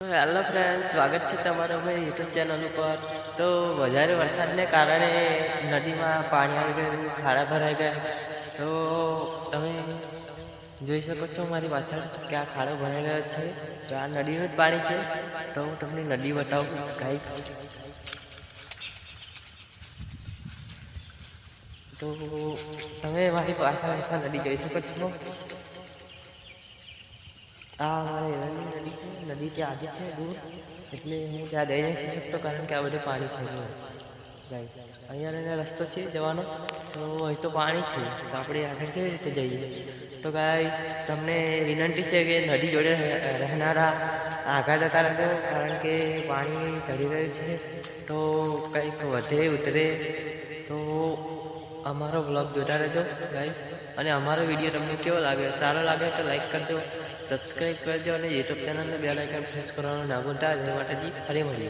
Hello friend સ્વાગત છે તમારું ભાઈ યુટ્યુબ ચેનલ ઉપર. તો વધારે વરસાદને કારણે નદીમાં પાણી આવી ગયું, ખાડા ભરાઈ ગયા. તો તમે જોઈ શકો છો મારી પાછળ કે આ ખાડો ભરાઈ ગયો છે. તો આ નદીનું જ પાણી છે. તો હું તમને નદી બતાવું ગાઈસ તો તમે મારી પાછળ નદી જોઈ શકો છો. આ એરંડી નદી કે નદી છે દૂર એટલે હું ત્યાં જઈ નથી શકતો કારણ કે આ બધું પાણી છે. ગાઈસ અહીંયા એને રસ્તો છે જવાનો તો અહીં તો પાણી છે તો આપણે આગળ કેવી રીતે જઈએ તો ગાઈસ તમને વિનંતી છે કે નદી જોડે રહે- રહેનારા આગળ જતા રહેજો કારણ કે પાણી ચડી રહ્યું છે તો કંઈક વધે ઉતરે તો અમારો બ્લોગ જોતા રહેજો ગાઈસ અને અમારો વીડિયો તમને કેવો લાગે સારો લાગે તો લાઈક કરજો. सब्सक्राइब कर दे और यूट्यूब चैनल में बेल आइकन प्रेस कराना ना भूलता है घंटा जी हरे भरी